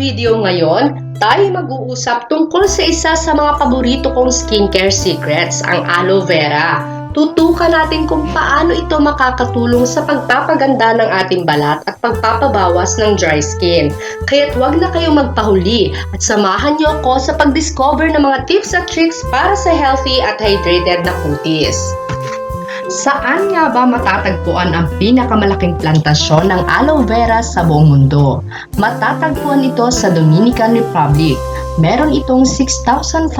video ngayon, tayo mag-uusap tungkol sa isa sa mga paborito kong skincare secrets, ang aloe vera. Tutukan natin kung paano ito makakatulong sa pagpapaganda ng ating balat at pagpapabawas ng dry skin. Kaya't wag na kayong magpahuli at samahan niyo ako sa pag-discover ng mga tips at tricks para sa healthy at hydrated na kutis. Saan nga ba matatagpuan ang pinakamalaking plantasyon ng aloe vera sa buong mundo? Matatagpuan ito sa Dominican Republic. Meron itong 6,500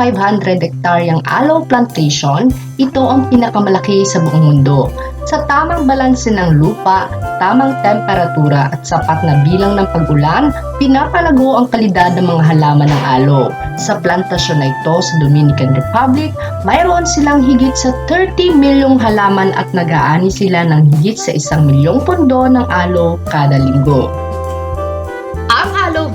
hektaryang aloe plantation. Ito ang pinakamalaki sa buong mundo. Sa tamang balanse ng lupa, tamang temperatura at sapat na bilang ng pag-ulan, pinapalago ang kalidad ng mga halaman ng aloe. Sa plantasyon na ito sa Dominican Republic, mayroon silang higit sa 30 milyong halaman at nag-aani sila ng higit sa isang milyong pundo ng aloe kada linggo.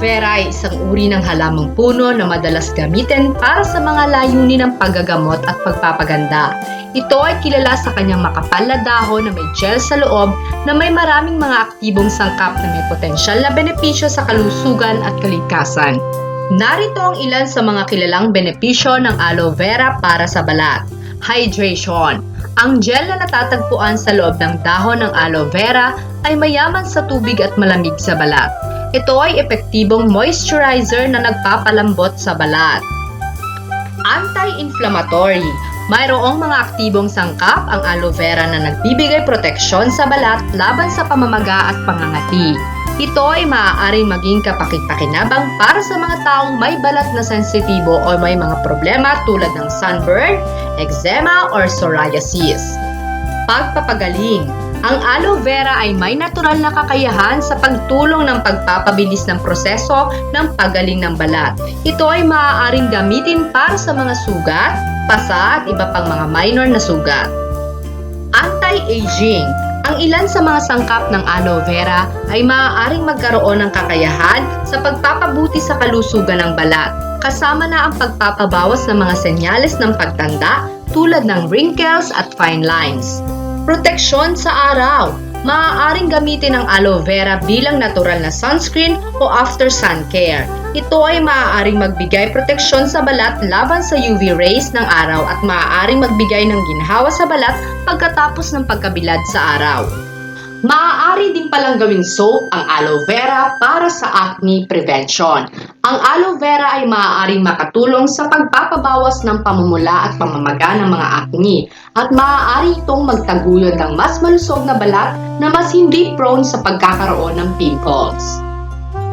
Vera ay isang uri ng halamang puno na madalas gamitin para sa mga layunin ng paggagamot at pagpapaganda. Ito ay kilala sa kanyang makapal na dahon na may gel sa loob na may maraming mga aktibong sangkap na may potensyal na benepisyo sa kalusugan at kalikasan. Narito ang ilan sa mga kilalang benepisyo ng aloe vera para sa balat. Hydration. Ang gel na natatagpuan sa loob ng dahon ng aloe vera ay mayaman sa tubig at malamig sa balat. Ito ay epektibong moisturizer na nagpapalambot sa balat. Anti-inflammatory. Mayroong mga aktibong sangkap ang aloe vera na nagbibigay proteksyon sa balat laban sa pamamaga at pangangati. Ito ay maaaring maging kapakit-pakinabang para sa mga taong may balat na sensitibo o may mga problema tulad ng sunburn, eczema, or psoriasis. Pagpapagaling Ang aloe vera ay may natural na kakayahan sa pagtulong ng pagpapabilis ng proseso ng pagaling ng balat. Ito ay maaaring gamitin para sa mga sugat, pasa at iba pang mga minor na sugat. Anti-aging ang ilan sa mga sangkap ng aloe vera ay maaaring magkaroon ng kakayahan sa pagpapabuti sa kalusugan ng balat, kasama na ang pagpapabawas ng mga senyales ng pagtanda tulad ng wrinkles at fine lines. Proteksyon sa araw. Maaaring gamitin ang aloe vera bilang natural na sunscreen o after sun care. Ito ay maaaring magbigay proteksyon sa balat laban sa UV rays ng araw at maaaring magbigay ng ginhawa sa balat pagkatapos ng pagkabilad sa araw. Maaari din palang gawing soap ang aloe vera para sa acne prevention. Ang aloe vera ay maaaring makatulong sa pagpapabawas ng pamumula at pamamaga ng mga acne at maaari itong magtaguyod ng mas malusog na balat na mas hindi prone sa pagkakaroon ng pimples.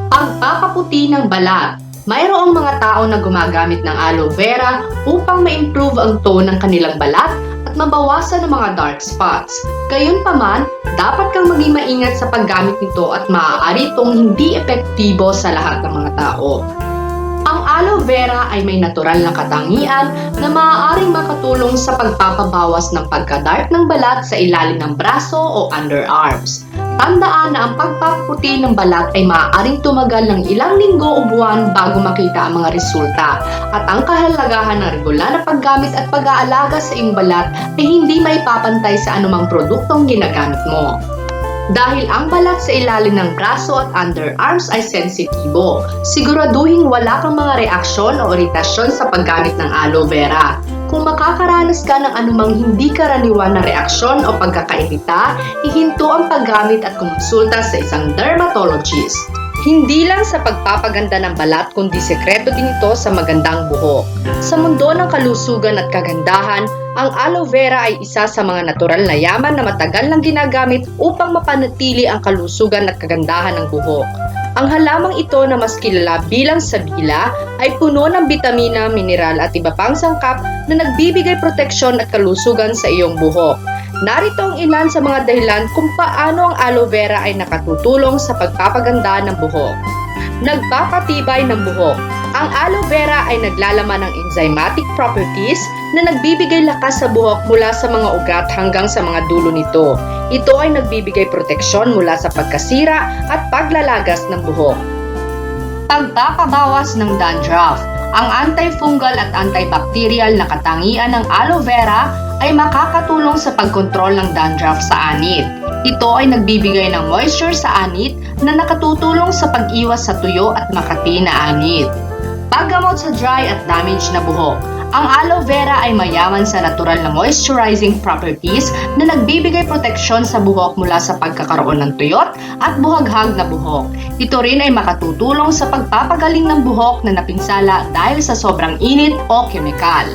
Pagpapaputi ng balat Mayroong mga tao na gumagamit ng aloe vera upang ma-improve ang tone ng kanilang balat at mabawasan ang mga dark spots. Gayunpaman, dapat kang maging maingat sa paggamit nito at maaari itong hindi epektibo sa lahat ng mga tao. Ang aloe vera ay may natural na katangian na maaaring makatulong sa pagpapabawas ng pagka-dark ng balat sa ilalim ng braso o underarms. Tandaan na ang pagpaputi ng balat ay maaaring tumagal ng ilang linggo o buwan bago makita ang mga resulta at ang kahalagahan ng regular na paggamit at pag-aalaga sa iyong balat ay hindi maipapantay sa anumang produktong ginagamit mo. Dahil ang balat sa ilalim ng braso at underarms ay sensitibo, siguraduhin wala kang mga reaksyon o iritasyon sa paggamit ng aloe vera. Kung makakaranas ka ng anumang hindi karaniwan na reaksyon o pagkakairita, ihinto ang paggamit at kumonsulta sa isang dermatologist. Hindi lang sa pagpapaganda ng balat kundi sekreto din ito sa magandang buhok. Sa mundo ng kalusugan at kagandahan, ang aloe vera ay isa sa mga natural na yaman na matagal nang ginagamit upang mapanatili ang kalusugan at kagandahan ng buhok. Ang halamang ito na mas kilala bilang sabila ay puno ng bitamina, mineral at iba pang sangkap na nagbibigay proteksyon at kalusugan sa iyong buhok. Narito ang ilan sa mga dahilan kung paano ang aloe vera ay nakatutulong sa pagpapaganda ng buhok. Nagpapatibay ng buhok. Ang aloe vera ay naglalaman ng enzymatic properties na nagbibigay lakas sa buhok mula sa mga ugat hanggang sa mga dulo nito. Ito ay nagbibigay proteksyon mula sa pagkasira at paglalagas ng buhok. Pagpapabawas ng dandruff. Ang antifungal at antibacterial na katangian ng aloe vera ay makakatulong sa pagkontrol ng dandruff sa anit. Ito ay nagbibigay ng moisture sa anit na nakatutulong sa pag-iwas sa tuyo at makati na anit. Paggamot sa dry at damaged na buhok. Ang aloe vera ay mayaman sa natural na moisturizing properties na nagbibigay proteksyon sa buhok mula sa pagkakaroon ng tuyot at buhaghag na buhok. Ito rin ay makatutulong sa pagpapagaling ng buhok na napinsala dahil sa sobrang init o kemikal.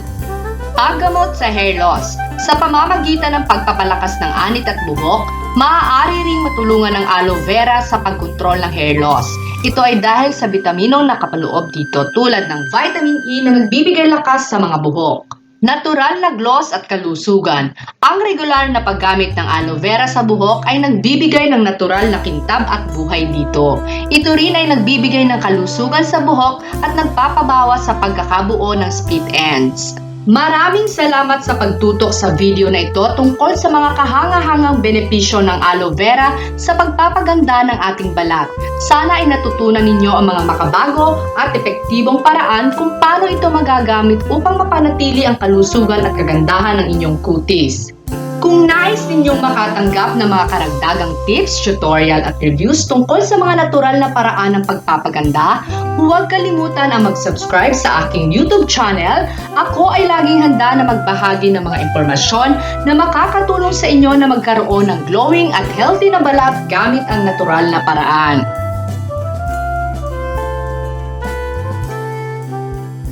Paggamot sa hair loss. Sa pamamagitan ng pagpapalakas ng anit at buhok, maaari ring matulungan ng aloe vera sa pagkontrol ng hair loss. Ito ay dahil sa bitaminong nakapaloob dito tulad ng vitamin E na nagbibigay lakas sa mga buhok. Natural na gloss at kalusugan. Ang regular na paggamit ng aloe vera sa buhok ay nagbibigay ng natural na kintab at buhay dito. Ito rin ay nagbibigay ng kalusugan sa buhok at nagpapabawas sa pagkakabuo ng split ends. Maraming salamat sa pagtutok sa video na ito tungkol sa mga kahanga-hangang benepisyo ng aloe vera sa pagpapaganda ng ating balat. Sana ay natutunan ninyo ang mga makabago at epektibong paraan kung paano ito magagamit upang mapanatili ang kalusugan at kagandahan ng inyong kutis. Nais ninyong makatanggap ng mga karagdagang tips, tutorial at reviews tungkol sa mga natural na paraan ng pagpapaganda, huwag kalimutan ang mag-subscribe sa aking YouTube channel. Ako ay laging handa na magbahagi ng mga impormasyon na makakatulong sa inyo na magkaroon ng glowing at healthy na balat gamit ang natural na paraan.